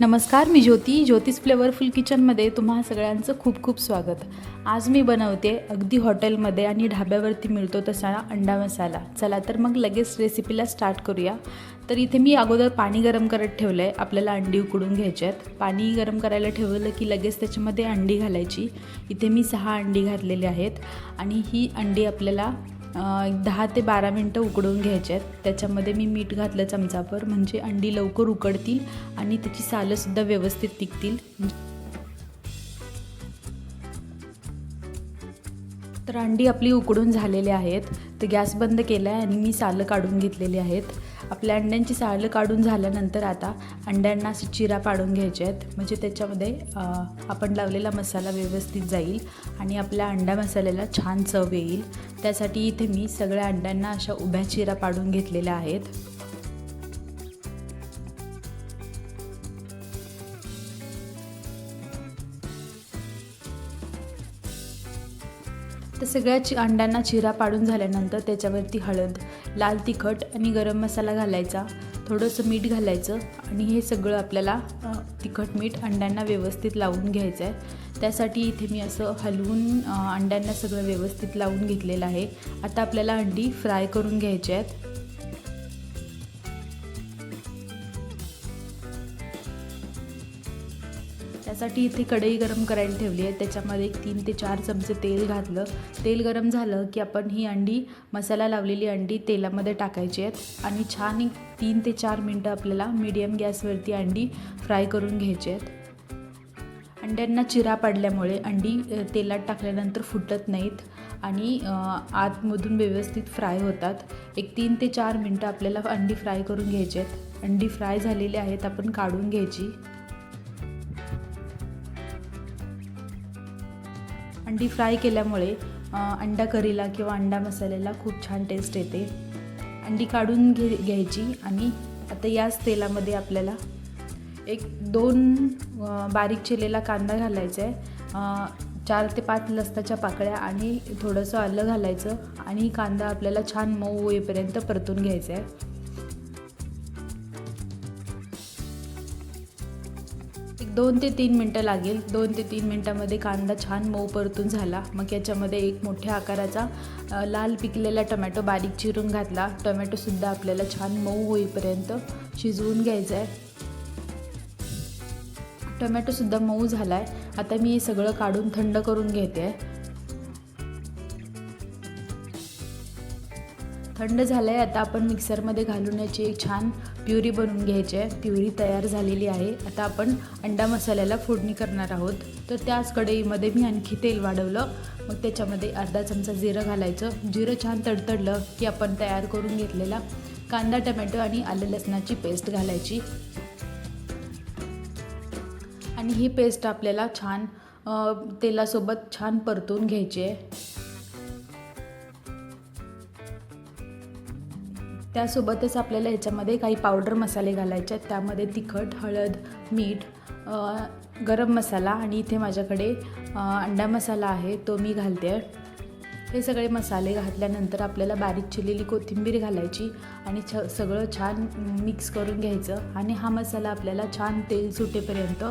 नमस्कार मी ज्योती. ज्योतिष फ्लेवरफुल किचनमध्ये तुम्हा सगळ्यांचं खूप खूप स्वागत. आज मी बनवते अगदी हॉटेलमध्ये आणि ढाब्यावरती मिळतो तसा अंडा मसाला. चला तर मग लगेच रेसिपीला स्टार्ट करूया. तर इथे मी अगोदर पाणी गरम करत ठेवलं आहे आपल्याला अंडी उकडून घ्यायचे आहेत. पाणी गरम करायला ठेवलं की लगेच त्याच्यामध्ये अंडी घालायची. इथे मी सहा अंडी घातलेली आहेत आणि ही अंडी आपल्याला दहा ते बारा मिनटं उकडून घ्यायचे आहेत. त्याच्यामध्ये मी मीठ घातलं चमचाभर म्हणजे अंडी लवकर उकडतील आणि त्याची सालंसुद्धा व्यवस्थित टिकतील. तर अंडी आपली उकडून झालेली आहेत. तर गॅस बंद केला आहे आणि मी सालं काढून घेतलेली आहेत. आपल्या अंड्यांची सालं काढून झाल्यानंतर आता अंड्यांना असे चिरा पाडून घ्यायचे आहेत. म्हणजे त्याच्यामध्ये आपण लावलेला मसाला व्यवस्थित जाईल आणि आपल्या अंडा मसाल्याला छान चव येईल. त्यासाठी इथे मी सगळ्या अंड्यांना अशा उभ्या चिरा पाडून घेतलेल्या आहेत. तर सगळ्या चि अंड्यांना चिरा पाडून झाल्यानंतर त्याच्यावरती हळद लाल तिखट आणि गरम मसाला घालायचा. थोडंसं मीठ घालायचं आणि हे सगळं आपल्याला तिखट मीठ अंड्यांना व्यवस्थित लावून घ्यायचं आहे त्यासाठी इथे मी असं हलवून अंड्यांना सगळं व्यवस्थित लावून घेतलेलं आहे. आता आपल्याला अंडी फ्राय करून घ्यायचे आहेत. त्यासाठी इथे कढई गरम करायला ठेवली आहे. त्याच्यामध्ये एक तीन ते चार चमचे तेल घातलं. तेल गरम झालं की आपण ही अंडी मसाला लावलेली अंडी तेलामध्ये टाकायची आहेत. आणि छान एक तीन ते चार मिनटं आपल्याला मीडियम गॅसवरती अंडी फ्राय करून घ्यायची आहेत. अंड्यांना चिरा पाडल्यामुळे अंडी तेलात टाकल्यानंतर फुटत नाहीत आणि आतमधून व्यवस्थित फ्राय होतात. एक तीन ते चार मिनटं आपल्याला अंडी फ्राय करून घ्यायची आहेत. अंडी फ्राय झालेली आहेत आपण काढून घ्यायची. अंडी फ्राय केल्यामुळे अंडा करीला किंवा अंडा मसाल्याला खूप छान टेस्ट येते. अंडी काढून घे घ्यायची आणि आता याच तेलामध्ये आपल्याला एक दोन बारीक चिरलेला कांदा घालायचा आहे चार ते पाच लसणाच्या पाकळ्या आणि थोडंसं आलं घालायचं आणि कांदा आपल्याला छान मऊ होईपर्यंत परतून घ्यायचा आहे एक दोन ते तीन मिनटं लागेल. दोन ते तीन मिनटामध्ये कांदा छान मऊ परतून झाला. मग याच्यामध्ये एक मोठ्या आकाराचा लाल पिकलेला टमॅटो बारीक चिरून घातला. टोमॅटोसुद्धा आपल्याला छान मऊ होईपर्यंत शिजवून घ्यायचा आहे टोमॅटोसुद्धा मऊ झाला आहे आता मी हे सगळं काढून थंड करून घेते आहे थंड झालं आहे आता आपण मिक्सरमध्ये घालून याची एक छान प्युरी बनवून घ्यायची आहे. प्युरी तयार झालेली आहे. आता आपण अंडा मसाल्याला फोडणी करणार आहोत. तर त्याच कढईमध्ये मी आणखी तेल वाढवलं. मग त्याच्यामध्ये अर्धा चमचा जिरं घालायचं. जिरं छान तडतडलं की आपण तयार करून घेतलेला कांदा टमॅटो आणि आलं लसणाची पेस्ट घालायची. आणि ही पेस्ट आपल्याला छान तेलासोबत छान परतून घ्यायची आहे. त्यासोबतच आपल्याला ह्याच्यामध्ये काही पावडर मसाले घालायचे आहेत. त्यामध्ये तिखट हळद मीठ गरम मसाला आणि इथे माझ्याकडे अंडा मसाला आहे. तो मी घालते आहे. हे सगळे मसाले घातल्यानंतर आपल्याला बारीक चिरलेली कोथिंबीर घालायची आणि छ सगळं छान मिक्स करून घ्यायचं. आणि हा मसाला आपल्याला छान तेल सुटेपर्यंत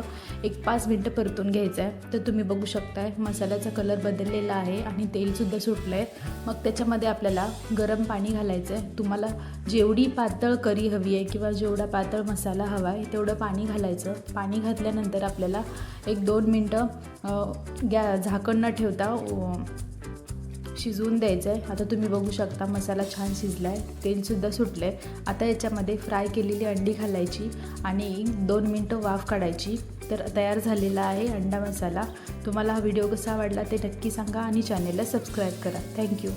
एक पाच मिनटं परतून घ्यायचा आहे. तर तुम्ही बघू शकताय मसाल्याचा कलर बदललेला आहे आणि तेलसुद्धा सुटलं आहे मग त्याच्यामध्ये आपल्याला गरम पाणी घालायचं आहे तुम्हाला जेवढी पातळ करी हवी आहे किंवा जेवढा पातळ मसाला हवा आहे तेवढं पाणी घालायचं. पाणी घातल्यानंतर आपल्याला एक दोन मिनटं गॅ झाकण न ठेवता शिजवून द्यायचं आहे आता तुम्ही बघू शकता मसाला छान शिजला आहे तेलसुद्धा सुटलं आहे आता याच्यामध्ये फ्राय केलेली अंडी घालायची आणि दोन मिनटं वाफ काढायची. तर तयार झालेला आहे अंडा मसाला. तुम्हाला हा व्हिडिओ कसा आवडला ते नक्की सांगा आणि चॅनेलला सबस्क्राईब करा. थँक्यू